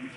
নমস্কার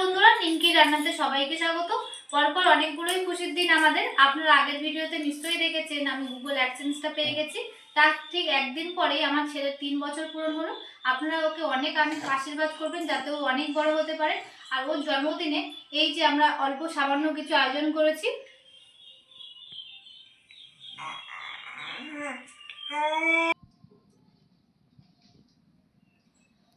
বন্ধুরা নিমকি রান্নাতে সবাইকে স্বাগত। পরপর অনেকগুলোই খুশির দিন আমাদের। আপনারা আগের ভিডিওতে নিশ্চয়ই দেখেছেন, আমি গুগল অ্যাডসেন্সটা পেয়ে গেছি। তার ঠিক একদিন পরেই আমার ছেলের তিন বছর পূরণ হলো। আপনারা ওকে অনেক অনেক আশীর্বাদ করবেন যাতে ও অনেক বড় হতে পারে। আর ওর জন্মদিনে এই যে আমরা অল্প সামান্য কিছু আয়োজন করেছি।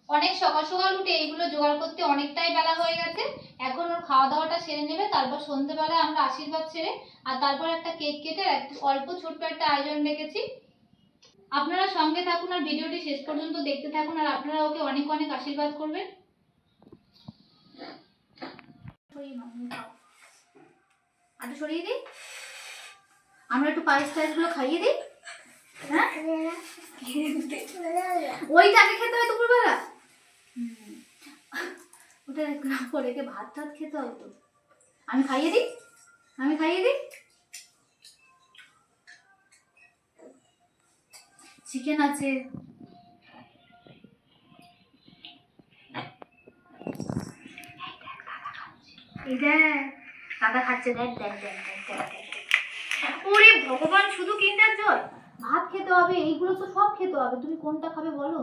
অনেক সকাল সকাল উঠে এইগুলো জোগাড় করতে অনেকটাই বেলা হয়ে গেছে। এখন ওর খাওয়া দাওয়াটা সেরে নেবে, তারপর সন্ধ্যেবেলায় আমরা আশীর্বাদ ছেড়ে আর তারপর একটা কেক কেটে এক- অল্প ছোট্ট একটা আয়োজন রেখেছি। আপনারা সঙ্গে থাকুন আর ভিডিওটি শেষ পর্যন্ত দেখতে থাকুন আর আপনারা ওকে অনেক অনেক আশীর্বাদ করবেন। সরিয়ে আমরা একটু পায়েস খাইয়ে হ্যাঁ? ওইটা আগে খেতে হয় দুপুরবেলা। ওটা পরে ভাত টাত খেতে আমি খাইয়ে দিই? আমি খাইয়ে দিই? চিকেন আছে। এই দেখ খাচ্ছে, দেখ দেখ দেখ দেখ দেখ ভগবান, শুধু ভাত খেতে হবে, এইগুলো তো সব খেতে হবে। তুমি কোনটা খাবে বলো?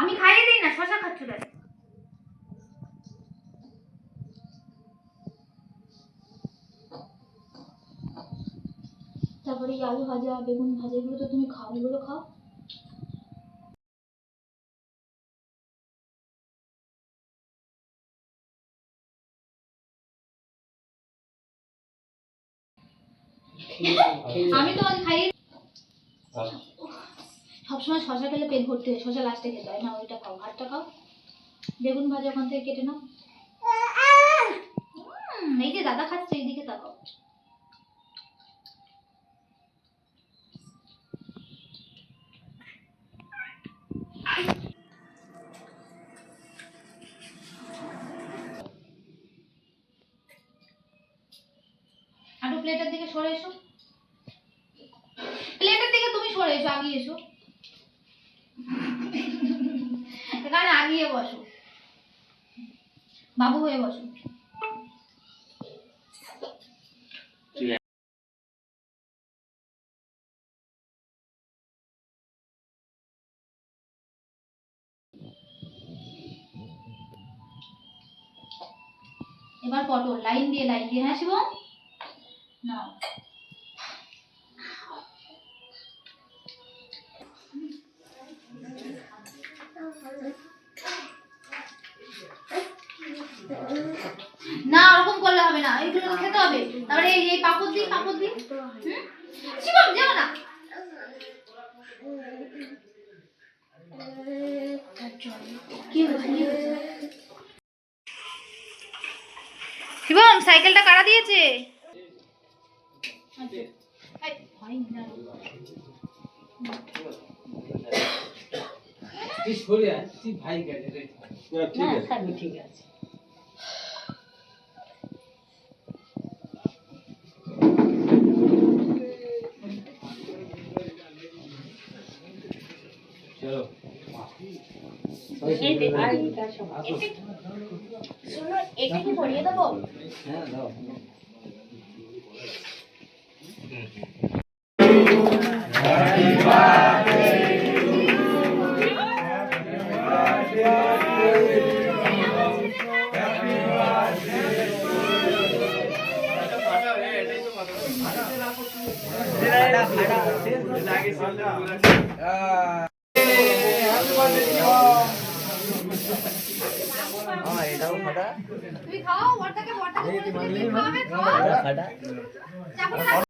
আমি খাইয়ে দিই না, শশা খাচ্ছ তারপরে এই আলু ভাজা, বেগুন ভাজা, এগুলো তো তুমি খাও, এগুলো খাও। আমি তো খাইয়ে সবসময় শশা খেলে পেট ভর্তি হয় শশা লাস্টে খেতে হয়। না ওইটা খাও, ভাতটা খাও। বেগুন ভাজা ওখান থেকে কেটে নাও। এই যে দাদা খাচ্ছে, এইদিকে তাকাও। প্লেটের দিকে সরে এসো। প্লেটের দিকে তুমি সরে এসো, আগিয়ে এসো। এখানে আগিয়ে বসো। বাবু হয়ে বসো। এবার পটল, লাইন দিয়ে লাইন দিয়ে। হ্যাঁ শিবম? নাও না, ওরকম করলে হবে না। এইগুলো খেতে হবে। তারপরে এই এই পাপড় দিই পাপড় দিই। শিবম যাও না। শিবম, সাইকেলটা কারা দিয়েছে? ঠিক আছে। চলো। শোনো, এটা কি পরিয়ে দেবো? হ্যাঁ, দাও। তুমি খাও ওরটাকে ওরটাকে বলে দিলে তুমি খাবে খাও।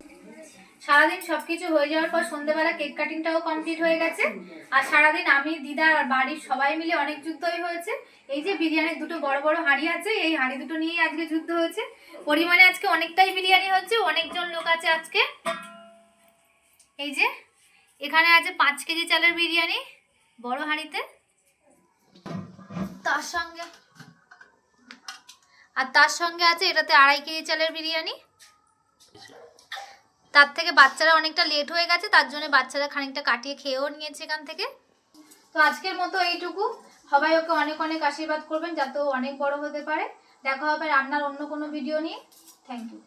সারাদিন সবকিছু হয়ে যাওয়ার পর সন্ধ্যেবেলা কেক কাটিংটাও কমপ্লিট হয়ে গেছে। আর সারাদিন আমি, দিদা আর বাড়ির সবাই মিলে অনেক যুদ্ধই হয়েছে। এই যে বিরিয়ানির দুটো বড় বড় হাঁড়ি আছে, এই হাঁড়ি দুটো নিয়েই আজকে যুদ্ধ হয়েছে। পরিমাণে আজকে অনেকটাই বিরিয়ানি হচ্ছে, অনেকজন লোক আছে আজকে। এই যে, এখানে আছে পাঁচ কেজি চালের বিরিয়ানি, বড় হাঁড়িতে। তার সঙ্গে, আর তার সঙ্গে আছে এটাতে আড়াই কেজি চালের বিরিয়ানি। তার থেকে বাচ্চারা অনেকটা লেট হয়ে গেছে, তার জন্য বাচ্চারা খানিকটা কাটিয়ে খেয়েও নিয়েছে এখান থেকে। তো আজকের মতো এইটুকু। সবাই ওকে অনেক অনেক আশীর্বাদ করবেন যাতে অনেক বড় হতে পারে। দেখা হবে রান্নার অন্য কোনো ভিডিও নিয়ে। Thank you